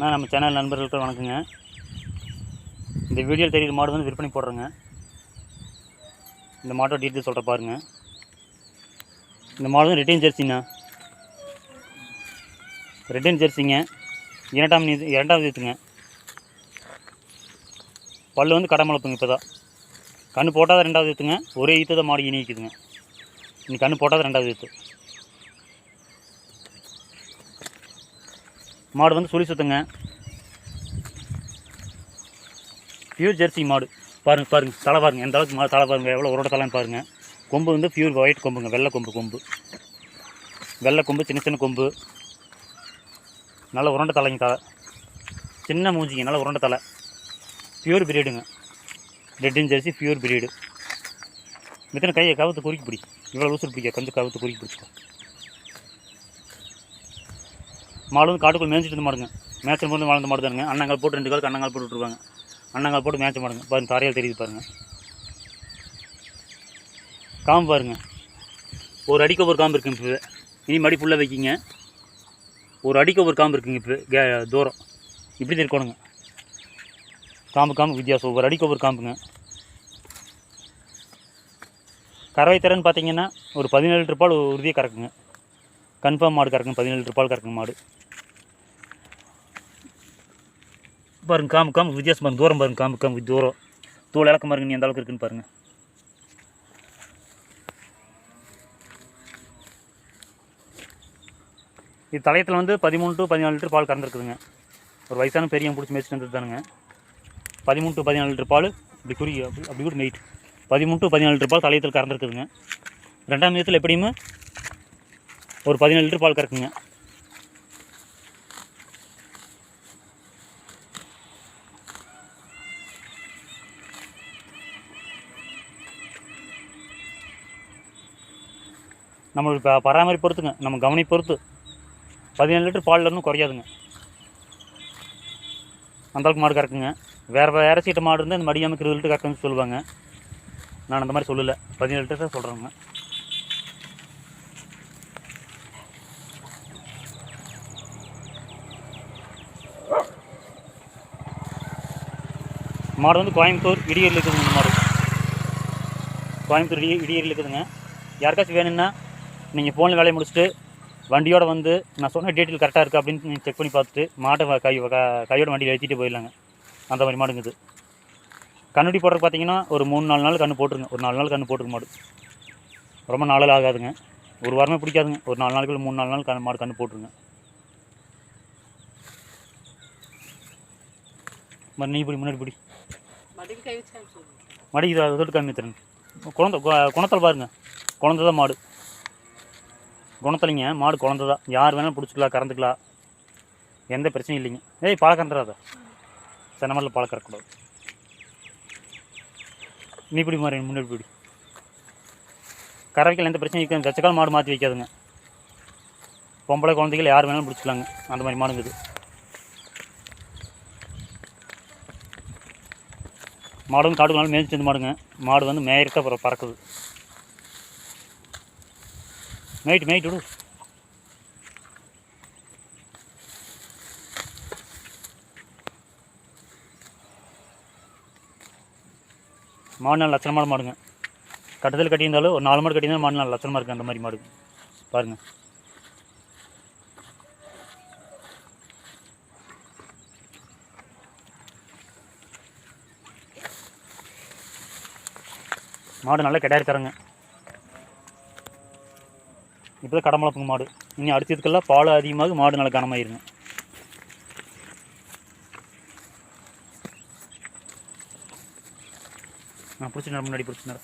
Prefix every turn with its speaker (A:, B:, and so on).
A: நான் நம்ம சேனல் நண்பர்களுக்கு வணக்கங்க. இந்த வீடியோவில் தெரியுற மாடு வந்து விற்பனை போடுறேங்க. இந்த மாட்டோட டீட்டெயில் சொல்கிற பாருங்க. இந்த மாடு வந்து ரிட்டைன் ஜெர்சிண்ணா ரிட்டைன் ஜெர்சிங்க இரண்டாம் நீ இரண்டாவது இதுங்க. பல்லு வந்து கடை இப்போ தான் கண்ணு போட்டால் ரெண்டாவது ஈத்துங்க ஒரே ஈத்து தான் மாடு இணைக்குதுங்க இன்னைக்கு கண்ணு போட்டால் ரெண்டாவது ஈத்து மாடு வந்து சுழி சுத்துங்க. பியூர் ஜெர்சி மாடு. பாருங்க பாருங்க தலை பாருங்க எந்த அளவுக்கு மாடு தலை பாருங்க எவ்வளோ உரோட தலைன்னு பாருங்க. கொம்பு வந்து பியூர் ஒயிட் கொம்புங்க வெள்ளை கொம்பு கொம்பு. வெள்ளை கொம்பு சின்ன சின்ன கொம்பு. நல்ல உருண்டை தலைங்க தலை. சின்ன மூஞ்சிங்க நல்ல உருண்டை தலை. பியூர் பிரீடுங்க ரெட்டின் ஜெர்சி பியூர் பிரீடு மித்தனை கையை கவுத்து குறுக்கி பிடி. இவ்வளோ ஊசு பிடிக்க கொஞ்சம் கவுத்து குறுக்கி பிடிச்சிக்கோ. மாடு வந்து காட்டுக்குள்ள மேய்ச்சிட்டு இருந்த மாடுங்க. மேய்ச்சல் போது வளர்ந்த மாடு தானுங்க அண்ணங்கால் போட்டு ரெண்டு காலுக்கு அண்ணங்கால் போட்டு விட்ருவாங்க போட்டு மேய்ச்ச மாடுங்க. பாருங்க தரையில் தெரியுது பாருங்கள் காம்பு பாருங்க. ஒரு அடிக்கு ஒரு காம்பு இருக்குங்க இப்போ இனி மடி ஃபுல்லாக வைக்கிங்க. ஒரு அடிக்கு ஒரு காம்பு இருக்குங்க இப்போ கே தூரம். இப்படி தான் இருக்கணுங்க. காம்பு காம்பு வித்தியாசம். ஒவ்வொரு அடிக்கு ஒரு காம்புங்க. கறவை திறன் பார்த்தீங்கன்னா ஒரு பதினேழு லிட்டர் பால் உறுதியாக கறக்குங்க. கன்ஃபார்ம் மாடு கறக்கணும் பதினேழு லிட்டர் பால் மாடு. பாருங்க காம்பு காம்பு வித்தியாசம் பாருங்க தூரம் பாருங்க காம்பு காம்பு தூரம். தூள் இலக்கம் பாருங்க நீ எந்த அளவுக்கு இருக்குன்னு பாருங்க. இது தலையத்தில் வந்து பதிமூணு டு பதினாலு லிட்டர் பால் கறந்துருக்குதுங்க. ஒரு வயசான பெரியவன் பிடிச்சி மேய்ச்சிட்டு வந்தது தானுங்க பதிமூணு டு பதினாலு லிட்டர் பால் இப்படி குறி அப்படி அப்படி கூட நைட் பதிமூணு டு பதினாலு லிட்டர் பால் தலையத்தில் கறந்துருக்குதுங்க. ரெண்டாம் நேரத்தில் எப்படியுமே ஒரு பதினேழு லிட்டர் பால் கறக்குங்க. நம்மளுக்கு இப்போ பராமரிப்பு பொறுத்துங்க நம்ம கவனி பொறுத்து பதினேழு லிட்டர் பாலில் இன்னும் குறையாதுங்க. அந்தளவுக்கு மாடு கறக்குங்க. வேறு வேறு சீட்டை மாடு இருந்தால் இந்த மடியாமல் இருபது லிட்டர் கறக்குன்னு சொல்லுவாங்க. நான் அந்த மாதிரி சொல்லலை. பதினேழு லிட்டர் தான் சொல்கிறேங்க மாடு வந்து கோயம்புத்தூர் இடியரில் இருக்குதுங்க இந்த மாடு. கோயம்புத்தூர் இடி இடியரில் இருக்குதுங்க. யாருக்காச்சும் வேணும்னா நீங்கள் ஃபோனில் வேலையை முடிச்சுட்டு வண்டியோட வந்து நான் சொன்ன டீட்டெயில் கரெக்டாக இருக்குது அப்படின்னு நீங்கள் செக் பண்ணி பார்த்துட்டு மாட்டை கை க- கையோட வண்டியில் ஏற்றிட்டு போயிடலாங்க. அந்த மாதிரி மாடுங்குது கண்ணுடி போடுறது பார்த்தீங்கன்னா ஒரு மூணு நாலு நாள் கண்ணு போட்டுருங்க. ஒரு நாலு நாள் கண்ணு போட்டுருங்க மாடு. ரொம்ப நாளில் ஆகாதுங்க. ஒரு வாரமே பிடிக்காதுங்க. ஒரு நாலு நாளுக்குள்ள மூணு நாலு நாள் கண் மாடு கண்ணு போட்டுருங்க. மாதிரி நீ இப்படி முன்னாடி பிடி.
B: மடிக்கு
A: தொட்டு காமி தரேன் குழந்த கு- குணத்தில் பாருங்க. குழந்தை தான் மாடு. குணத்துலைங்க மாடு குழந்தை தான் யார் வேணாலும் பிடிச்சிக்கலாம் கறந்துக்கலாம். எந்த பிரச்சனையும் இல்லைங்க. ஏய் பாலை கறந்துடாத. சின்ன மாட்டில் பாலை நீ இப்படி மாறி முன்னாடி பிடி. கறவைக்கல் எந்த பிரச்சனையும் இருக்காது. தச்சக்கால் மாடு மாற்றி வைக்காதுங்க. பொம்பளை குழந்தைகள் யார் வேணாலும் பிடிச்சிக்கலாங்க. அந்த மாதிரி மாடுங்குது மாடும் மாடு வந்து காட்டுக்கு வந்து மாடுங்க. மாடு வந்து மேயிட்டு அப்புறம் பறக்குது. மேய்ட்டு மேய்ட்டு விடு. மாடு நாள் லட்சணமான மாடுங்க. கட்டத்தில் கட்டியிருந்தாலும் ஒரு நாலு மாடு கட்டியிருந்தாலும் மாடு நாள் லட்சணமாக இருக்குது அந்த மாதிரி மாடு பாருங்க. மாடு நல்லா கிடையாது தரங்க. இப்போ தான் கடமளப்புங்க மாடு. இனி அடுத்ததுக்கெல்லாம் பால் அதிகமாக மாடு நல்லா கனமாயிருங்க. நான் பிடிச்சி முன்னாடி பிடிச்சி